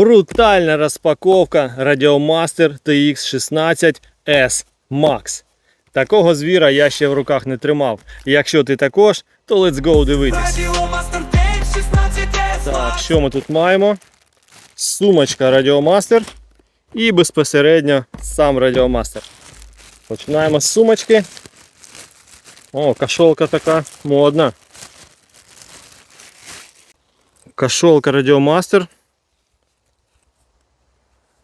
Брутальна розпаковка Radiomaster TX16S Max. Такого звіра я ще в руках не тримав. Якщо ти також, то let's go дивитись. Радіомастер День 16 Так, що ми тут маємо? Сумочка Radiomaster і безпосередньо сам Radiomaster. Починаємо з сумочки. О, кашолка така модна. Кашолка Radiomaster.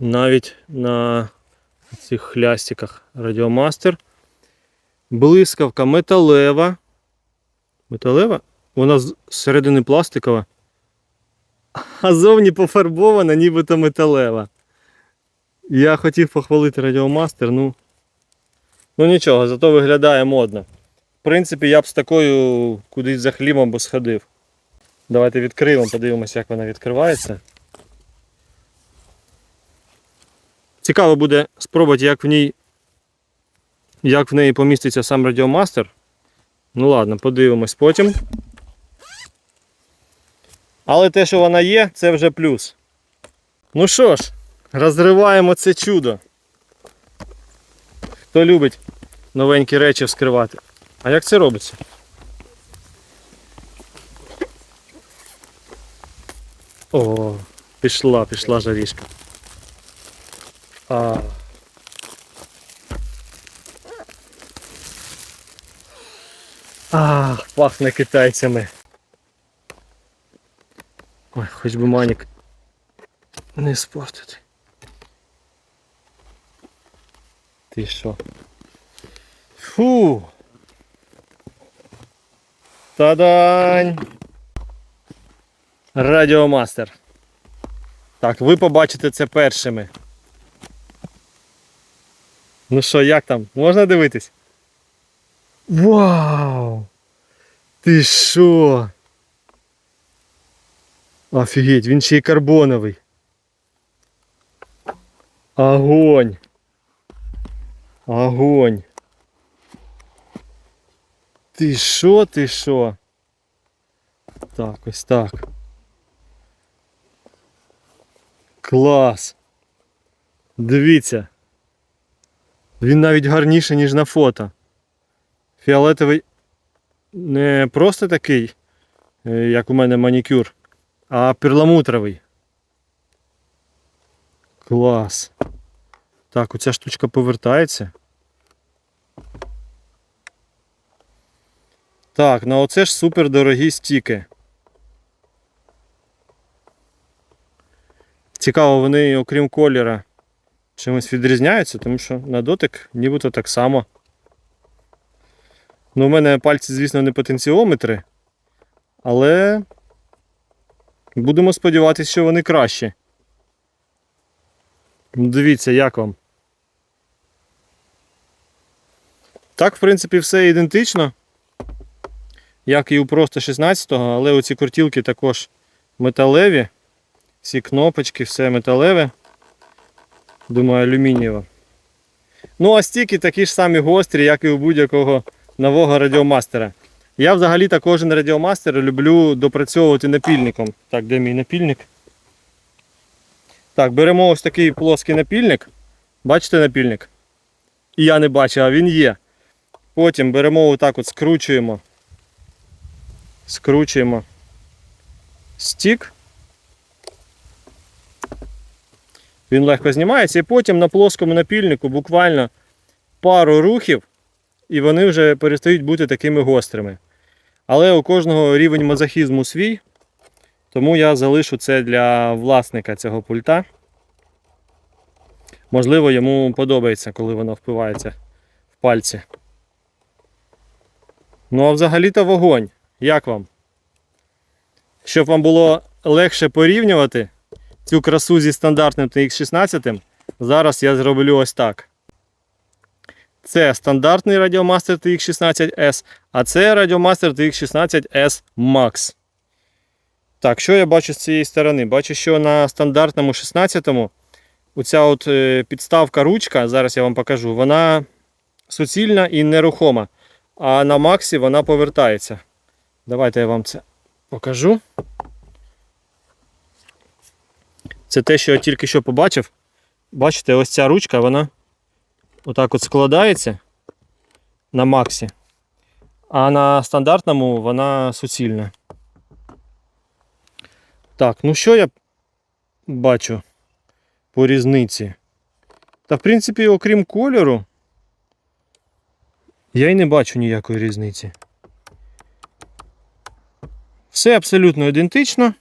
Навіть на цих хлястиках Radiomaster. Блискавка металева. Металева? Вона з середини пластикова. А зовні пофарбована, нібито металева. Я хотів похвалити Радіомастер, ну. Ну нічого, зато виглядає модно. В принципі, я б з такою кудись за хлібом би сходив. Давайте відкриємо, подивимося, як вона відкривається. Цікаво буде спробувати, як в ній. Як в неї поміститься сам Радіомастер. Ну ладно, подивимось потім. Але те, що вона є, це вже плюс. Ну що ж, розриваємо це чудо. Хто любить новенькі речі вскривати. А як це робиться? О, пішла, пішла жарішка. А. А, пахне китайцями. Ой, хоч би манік не спортити. Ти що? Фу. Та-дань! Радіомастер. Так, ви побачите це першими. Ну що, як там? Можна дивитись? Вау! Ти що? Офігеть, він ще й карбоновий. Огонь. Огонь. Ти що, ти що? Так, ось так. Клас. Дивіться. Він навіть гарніший, ніж на фото. Фіолетовий не просто такий, е, як у мене манікюр, а перламутровий. Клас. Так, оця штучка повертається. Так, ну оце ж супер дорогі стіки. Цікаво, вони, окрім кольора, чимось відрізняються, тому що на дотик нібито так само. Ну, у мене пальці, звісно, не потенціометри, але будемо сподіватися, що вони кращі. Ну, Дивіться, як вам. Так, в принципі, все ідентично, як і у просто 16-го, але оці куртілки також металеві. Всі кнопочки, все металеве. Думаю, алюмінієве. Ну, а стіки такі ж самі гострі, як і у будь-якого нового радіомастера. Я взагалі кожен радіомастер люблю допрацьовувати напільником. Так, де мій напільник? Так, беремо ось такий плоский напільник. Бачите напільник? І я не бачу, а він є. Потім беремо отак от скручуємо. Скручуємо стік. Він легко знімається і потім на плоскому напільнику буквально пару рухів, і вони вже перестають бути такими гострими. Але у кожного рівень мазохізму свій, тому я залишу це для власника цього пульта. Можливо, йому подобається, коли воно впивається в пальці. Ну а взагалі-то вогонь. Як вам? Щоб вам було легше порівнювати цю красу зі стандартним TX16, зараз я зроблю ось так. Це стандартний Radiomaster TX16S, а це Radiomaster TX16S Max. Так, що я бачу з цієї сторони? Бачу, що на стандартному 16-му оця от е, підставка ручка, зараз я вам покажу, вона суцільна і нерухома. А на Максі вона повертається. Давайте я вам це покажу. Це те, що я тільки що побачив. Бачите, ось ця ручка, вона отак от складається на максі. А на стандартному вона суцільна. Так, ну що я бачу по різниці? Та в принципі, окрім кольору, я й не бачу ніякої різниці. Все абсолютно ідентично,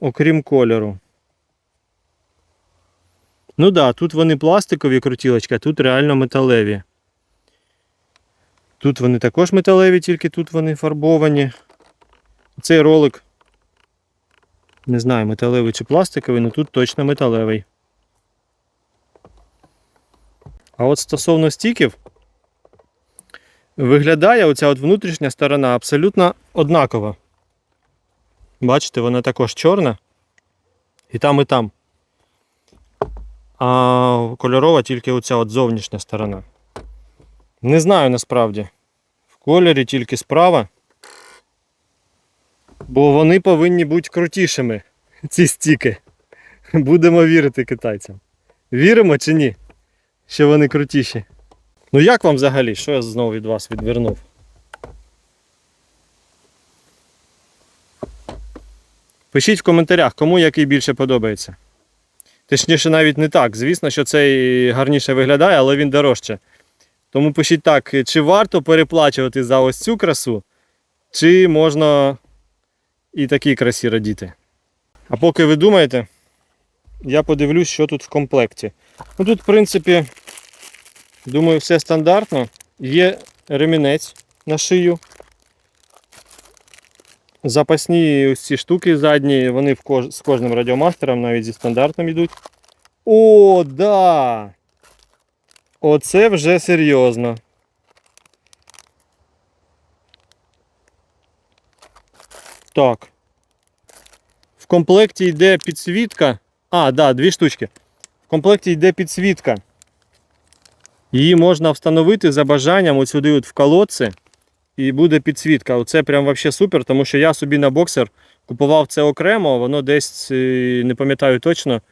окрім кольору. Ну так, да, тут вони пластикові крутілочки, а тут реально металеві. Тут вони також металеві, тільки тут вони фарбовані. Цей ролик, не знаю, металевий чи пластиковий, але тут точно металевий. А от стосовно стіків, виглядає оця от внутрішня сторона абсолютно однакова. Бачите, вона також чорна. І там, і там. А кольорова тільки оця от зовнішня сторона. Не знаю насправді. В кольорі тільки справа. Бо вони повинні бути крутішими, ці стіки. Будемо вірити китайцям. Віримо чи ні? Що вони крутіші. Ну як вам взагалі? Що я знову від вас відвернув? Пишіть в коментарях, кому який більше подобається. Точніше, навіть не так. Звісно, що цей гарніше виглядає, але він дорожче. Тому пишіть так, чи варто переплачувати за ось цю красу, чи можна і такій красі радіти. А поки ви думаєте, я подивлюсь, що тут в комплекті. Ну тут, в принципі, думаю, все стандартно. Є ремінець на шию. Запасні ось ці штуки задні, вони в кож... з кожним радіомастером, навіть зі стандартом йдуть. О, да! Оце вже серйозно. Так. В комплекті йде підсвітка. А, да, дві штучки. В комплекті йде підсвітка. Її можна встановити за бажанням от сюди от в колодці. І буде підсвітка. Оце прям вообще супер, тому що я собі на боксер купував це окремо, воно десь, е, не пам'ятаю точно,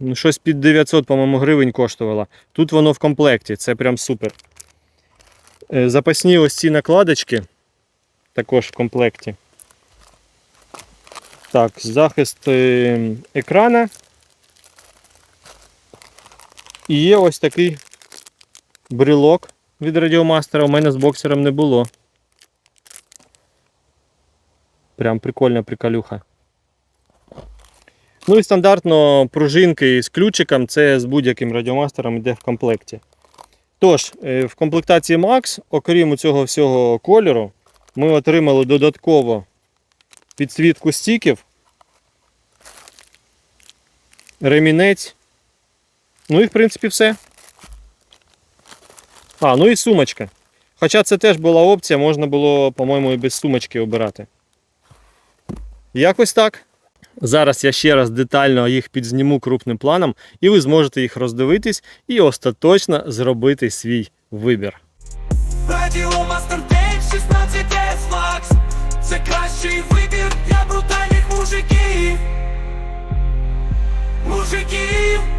ну, щось під 900, по-моєму, гривень коштувало. Тут воно в комплекті, це прям супер. Е, Запасні ось ці накладочки також в комплекті. Так, захист е, екрана. І є ось такий брелок від радіомастера. У мене з боксером не було. Прям прикольна приколюха. Ну і стандартно пружинки з ключиком, це з будь-яким радіомастером йде в комплекті. Тож, е, в комплектації Max, окрім цього всього кольору, ми отримали додатково підсвітку стіків, ремінець. Ну і в принципі все. А, ну і сумочка. Хоча це теж була опція, можна було, по-моєму, і без сумочки обирати. Якось так. Зараз я ще раз детально їх підзніму крупним планом, і ви зможете їх роздивитись і остаточно зробити свій вибір. Радіо Мастер Дейв 16 S Max Це кращий вибір для брутальних мужиків Мужиків